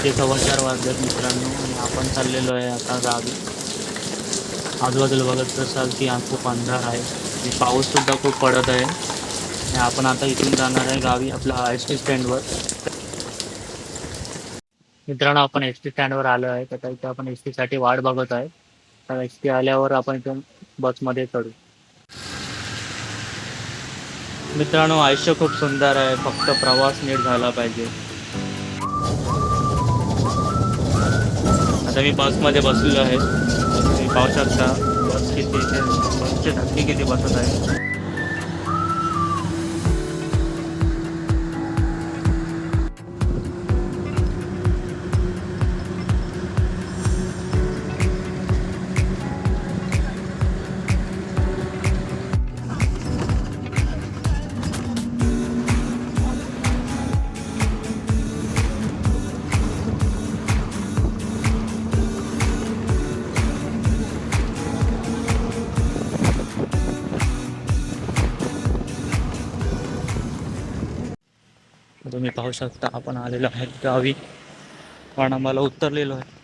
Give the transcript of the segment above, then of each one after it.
सकाळचे सव्वा चार वाजलेत मित्रांनो आणि आपण चाललेलो आहे आता गावी. आजूबाजूला बघत असाल की आज खूप अंधार आहे आणि पाऊससुद्धा खूप पडत आहे. आणि आपण आता इथून जाणार आहे गावी आपल्या एस टी स्टँडवर मित्रांनो आपण एस टी स्टँडवर आलो आहे तर इथे आपण एस टीसाठी वाट बघत आहे. तर एस टी आल्यावर आपण इथून बसमध्ये चढू. मित्रांनो आयुष्य खूप सुंदर आहे फक्त प्रवास नीट झाला पाहिजे. आता मी बसमध्ये बसलेलो आहे. तुम्ही पाहू शकता बस किती बसचे धक्के किती बसत आहे पाहू शकता आपण आलेलो आहे गावी. पण उतरलेलो आहे.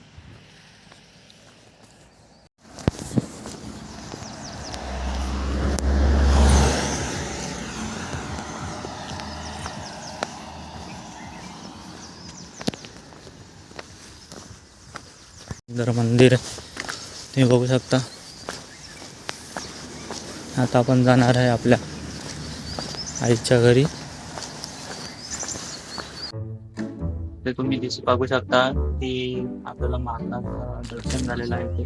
सुंदर मंदिर तुम्ही बघू शकता. आता आपण जाणार आहे आपल्या आईच्या घरी. ते तुम्ही दिसू बघू शकता की आपल्याला महात्माचं दर्शन झालेलं आहे ते.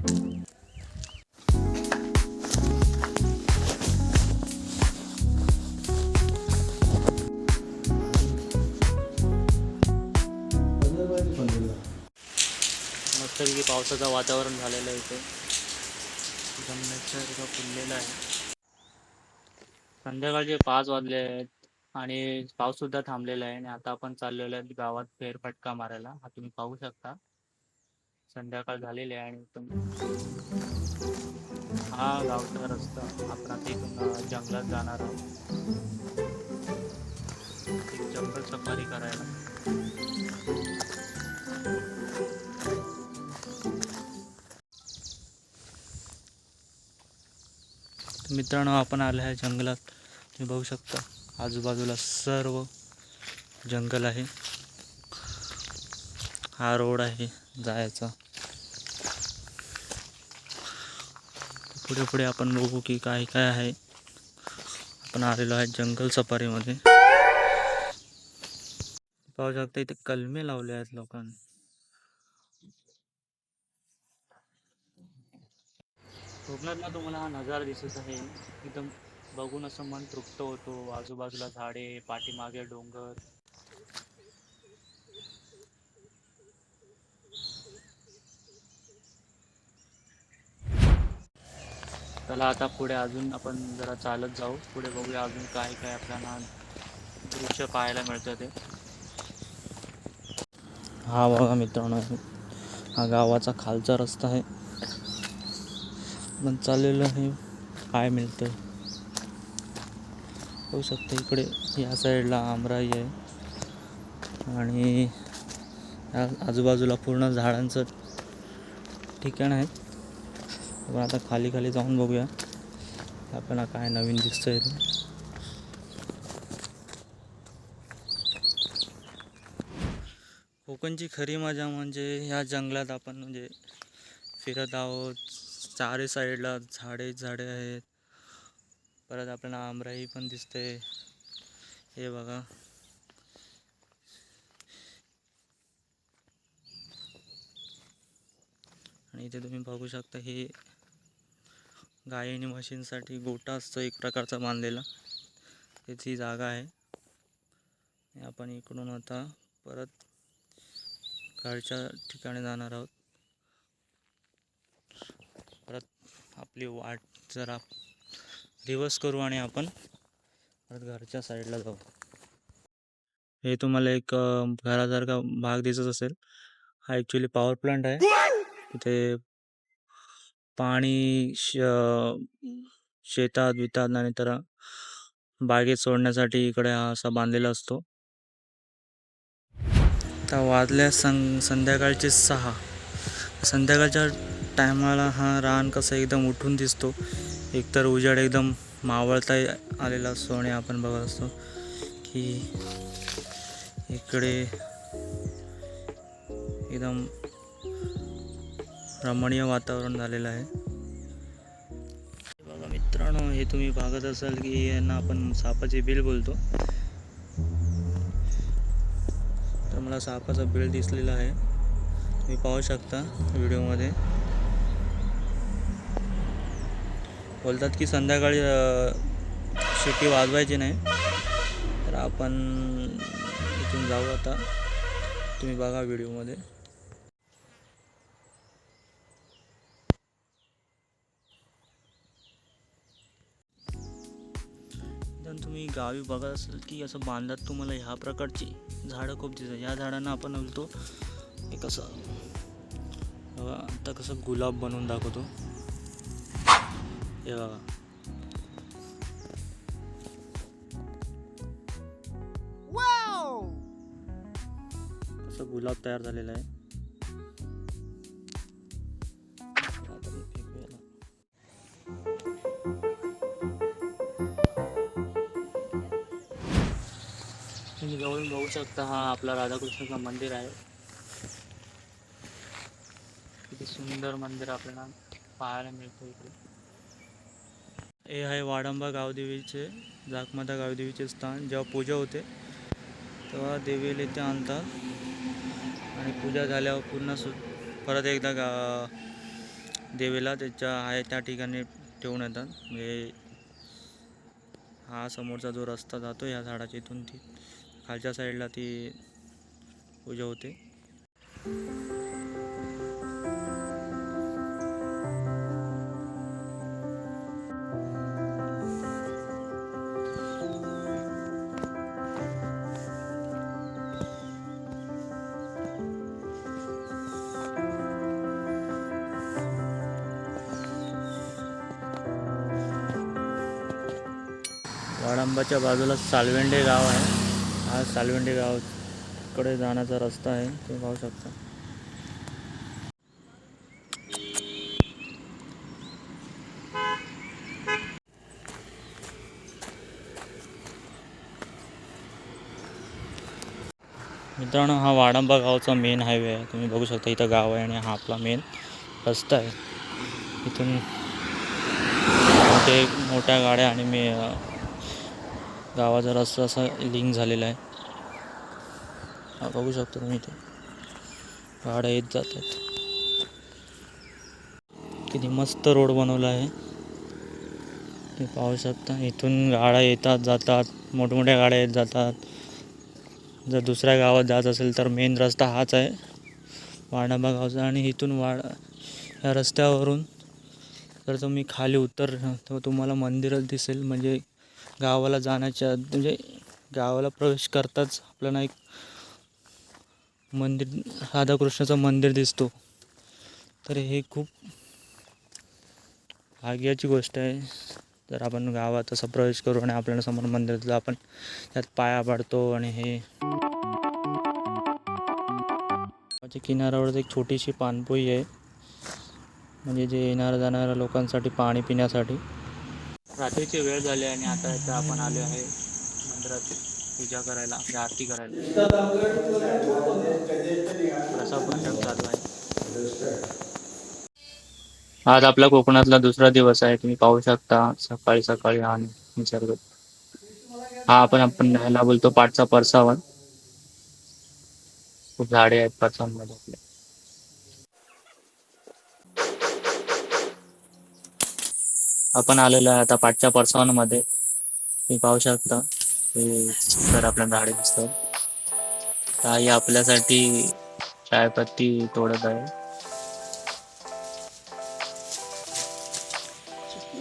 मस्तपैकी पावसाचं वातावरण झालेलं आहे इथे. एकदम निसर्ग फुललेला आहे. संध्याकाळचे पाच वाजले आहेत. आणि पाऊस सुद्धा थांबलेला आहे आणि आता आपण चाललेलो आहे गावात फेरफटका मारायला. हा तुम्ही पाहू शकता. संध्याकाळ झालेली आहे आणि तुम्ही हा गावचा रस्ता आपण आता इथून जंगलात जाणार. आहोत जंगल सफारी करायला. मित्रांनो आपण आलो आहे जंगलात. तुम्ही बघू शकता. आजूबाजूला सर्व जंगल आहे. हा रोड आहे जायचा. पुढे पुढे आपण बघू की काय काय आहे. आपण आलेलो आहे जंगल सफारीमध्ये. पाहू शकता इथे कलमे लावले आहेत लोकांनी. कोकणातला तुम्हाला हा नजारा दिसत आहे. एकदम बघून असं मन तृप्त होतो. आजूबाजूला झाडे पाठीमागे डोंगर. चला आता पुढे अजून आपण जरा चालत जाऊ. पुढे बघूया अजून काय काय आपल्याला दृश्य पाहायला मिळतं ते. हा बघा मित्रांनो हा गावाचा खालचा रस्ता आहे. पण चाललेलं हे काय मिळतं होऊ शकतं. इकडे या साईडला आमराई आहे. आणि आजूबाजूला पूर्ण झाडांचं ठिकाण आहे. आपण आता खाली खाली जाऊन बघूया. आपल्याला काय नवीन दिसतंय ते. कोकणची खरी मजा म्हणजे ह्या जंगलात आपण म्हणजे फिरत आहोत. चारे साईडला झाडे झाडे आहेत. परत आपल्याला आमराई पण दिसते. हे बघा. आणि इथे तुम्ही बघू शकता हे गाय आणि म्हशींसाठी गोटा असतो एक प्रकारचा बांधलेला. त्याची जागा आहे. आपण इकडून आता परत घरच्या ठिकाणी जाणार आहोत. परत आपली वाट जरा रिवर्स करू आणि आपण परत घरच्या साईडला जाऊ. हे तुम्हाला एक घरासारखा भाग दिसत असेल. हा ॲक्च्युली पॉवर प्लांट आहे. तिथे पाणी श शेतात वितात आणि तर बागेत सोडण्यासाठी इकडे हा असा बांधलेला असतो. आता वाजल्या सं संध्याकाळचे सहा. संध्याकाळच्या टायमाला हा रान कसा एकदम उठून दिसतो. एकतर उजाड एकदम मावळता आलेला असतो आणि आपण बघत असतो की इकडे एकदम रमणीय वातावरण झालेलं आहे. बघा मित्रांनो हे तुम्ही बघत असाल की यांना आपण सापाचे बिल बोलतो. तर मला सापाचा बिल दिसलेला आहे. तुम्ही पाहू शकता व्हिडिओमध्ये. बोलतात की संध्याकाळी अ, शिट्टी वाजवायची नाही. तर आपण इथून जाऊ आता. तुम्ही बघा व्हिडिओमध्ये. जर तुम्ही गावी बघत असाल की असं बांधलात तुम्हाला ह्या प्रकारची झाडं खूप दिसतात. ह्या झाडांना आपण बोलतो हे कसं तर आता कसं गुलाब बनवून दाखवतो. हे बघा कसं गुलाब तयार झालेला आहे. तुम्ही जवळून बघू शकता हा आपला राधाकृष्णाचं मंदिर आहे. किती सुंदर मंदिर आपल्याला पाहायला मिळतं इकडे. हे आहे वाडंबा गावदेवीचे जाकमाता गावदेवीचे स्थान जेव्हा पूजा होते तेव्हा देवीला इथे आणतात आणि पूजा झाल्यावर पूर्ण सु परत एकदा गा देवीला त्याच्या आहे त्या ठिकाणी ठेवून येतात. म्हणजे हा समोरचा जो रस्ता जातो ह्या झाडाच्या इथून ती खालच्या साईडला ती पूजा होते. वाडंबाच्या बाजूला सालवेंडे गाव आहे. हा सालवेंडे गावकडे जाण्याचा रस्ता आहे. ते पाहू शकता. मित्रांनो हा वाडंबा गावचा मेन हायवे आहे. तुम्ही बघू शकता इथं गाव आहे आणि हा आपला मेन रस्ता आहे. इथून मोठे मोठ्या गाड्या आणि मी गावाचा रस्ता असा लिंक झालेला आहे. हा बघू शकतो तुम्ही इथे. गाड्या येत जात आहेत. किती मस्त रोड बनवला आहे. ते पाहू शकता इथून गाड्या येतात जातात. मोठमोठ्या गाड्या येत जातात. जर दुसऱ्या गावात जात असेल तर मेन रस्ता हाच आहे. वाडाबा गावचा आणि इथून वाड या रस्त्यावरून जर तुम्ही खाली उतर तर तुम्हाला मंदिरच दिसेल. म्हणजे गावाला जाण्याच्या म्हणजे गावाला प्रवेश करताच आपल्याला एक मंदिर राधाकृष्णाचं मंदिर दिसतो. तर हे खूप भाग्याची गोष्ट आहे. जर आपण गावात असं प्रवेश करू आणि आपल्याला समोर मंदिर आपण त्यात पाया पडतो आणि हे गावाच्या किनाऱ्यावर एक छोटीशी पाणपोई आहे. म्हणजे जे येणाऱ्या जाणाऱ्या लोकांसाठी पाणी पिण्यासाठी. रात्रीची वेळ झाली आणि आता इथं आपण आलो आहे मंदिरात पूजा करायला म्हणजे आरती करायला. प्रसाद मंडप चालू आहे. आज आपला कोकणातला दुसरा दिवस आहे तुम्ही पाहू शकता सकाळी सकाळी हा निसर्ग. हा आपण आपण ह्याला बोलतो पाठचा परसावन खूप झाडे आहेत परसावनमध्ये आपल्या आपण आलेलो आहे आता पाठच्या परसावनमध्ये तुम्ही पाहू शकता. हे तर आपल्या झाडे दिसतात. काही आपल्यासाठी चायपत्ती तोडत आहे.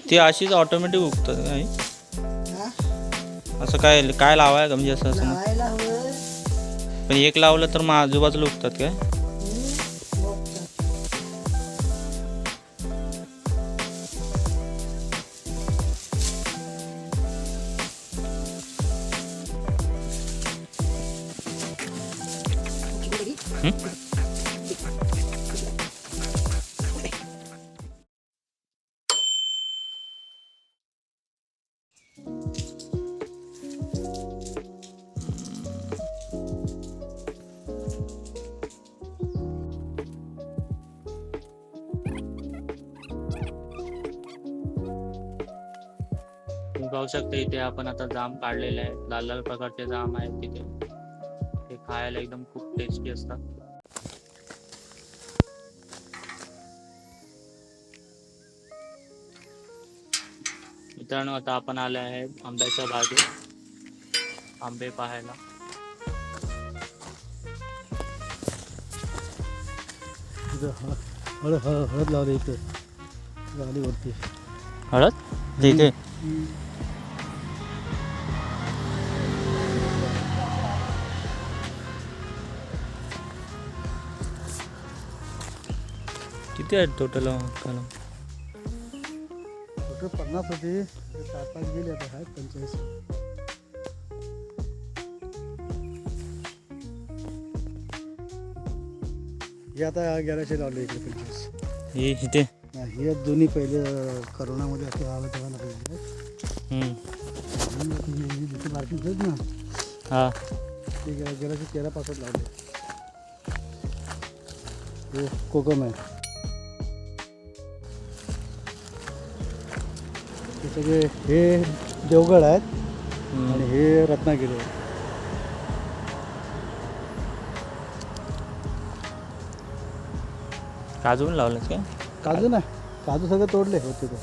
ती अशीच ऑटोमॅटिक उगतात काय असं काय काय लावाय का म्हणजे असं असं पण एक लावलं तर मग आजूबाजूला उगतात काय? पाहू शकता इथे आपण आता जाम काढलेले आहे. लाल लाल प्रकारचे जाम आहेत तिथे. खायला एकदम खूप टेस्टी असतात. मित्रांनो आता आपण आले आहे आंब्याच्या बागेत. आंबे पाहायला. हळद हळद हळद लावली इथं. गाडीवरती. हळद? इथे किती आहेत टोटल कलम कुठं पन्नास होती. चार पाच गेले आता आहेत पंचेचाळीस. हे आता गेल्याचे लावले इकडे पंचवीस हे इथे? हा, दोन्ही पहिले करोनामध्ये असं आलं तेव्हा लागले हम्म. जिथे मार्केट आहेत ना हा. ते गेल्या गेल्याचे तेरा पासष्ट लावले. हे कोकम आहे. हे सगळे हे देवगड आहेत. आणि हे रत्नागिरी आहे काजू पण लावलेत काय? काजू ना काजू सगळे तोडले होते ते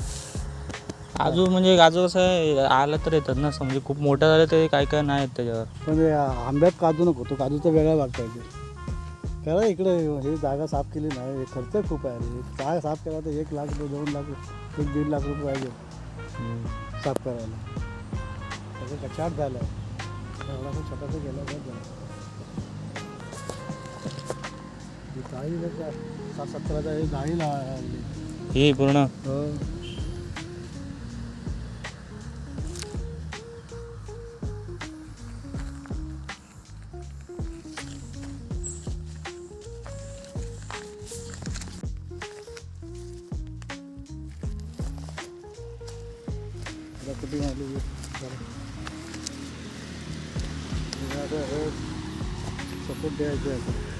काजू म्हणजे काजू कसं आहे आलं तर येतात ना म्हणजे खूप मोठं झालं तरी काय काय नाही येत त्याच्यावर. पण हे आंब्यात काजू नको तो काजूचा वेगळा भाग पाहिजे करा इकडे हे जागा साफ केली नाही हे खर्च खूप आहे. रे जागा साफ केला तर एक लाख दोन लाख एक दीड लाख रुपये पाहिजे. साफ करायला. त्याचं कचाट झालं. आहे पण छोटासा गेला ही जाळी सात सतराचा हे जाळी लावली हे पूर्ण? कुठे आली. सपोर्ट द्यायचं आहे.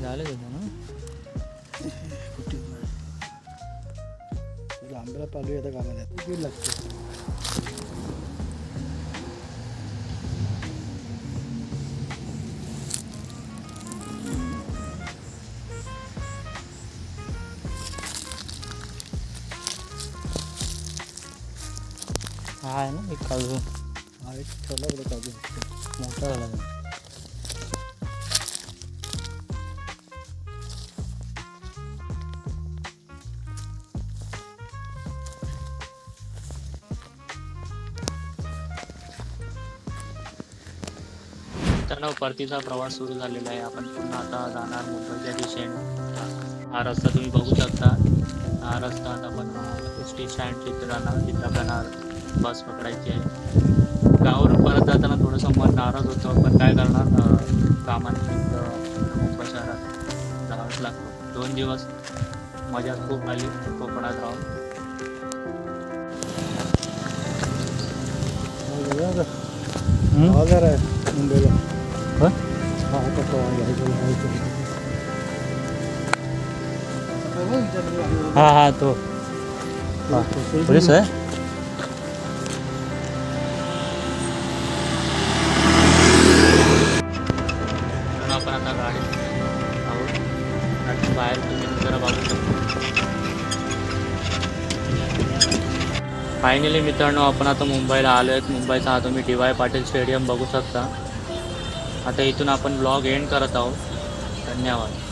झालं त्याचं ना कुठे तुला आंब्याला पालू येतं कामाला. लागते आहे ना एक काजू. ठेवला बरं काजू. मोठा झाला. मित्रांनो परतीचा प्रवास सुरू झालेला आहे. आपण पुन्हा आता जाणार मुंबईच्या दिशेने. हा रस्ता तुम्ही बघू शकता. हा रस्ता आता आपण एस टी स्टँड बस पकडायची आहे. गावावरून परत जाताना थोडंसं मन नाराज होतं पण काय करणार? कामानिमित्त मुंबई शहरात जावंच लागतो दोन दिवस मजा खूप आली कोकणात राहून. आजार आहे मुंबईला हा? हा हा तो. पोलीस पोलीस आहे? फायनली मित्रांनो आपण आता मुंबईला आलो आहेत मुंबईचा हा तुम्ही डी वाय पाटील स्टेडियम बघू शकता. आता इथून आपण ब्लॉग एंड करत आहोत. धन्यवाद.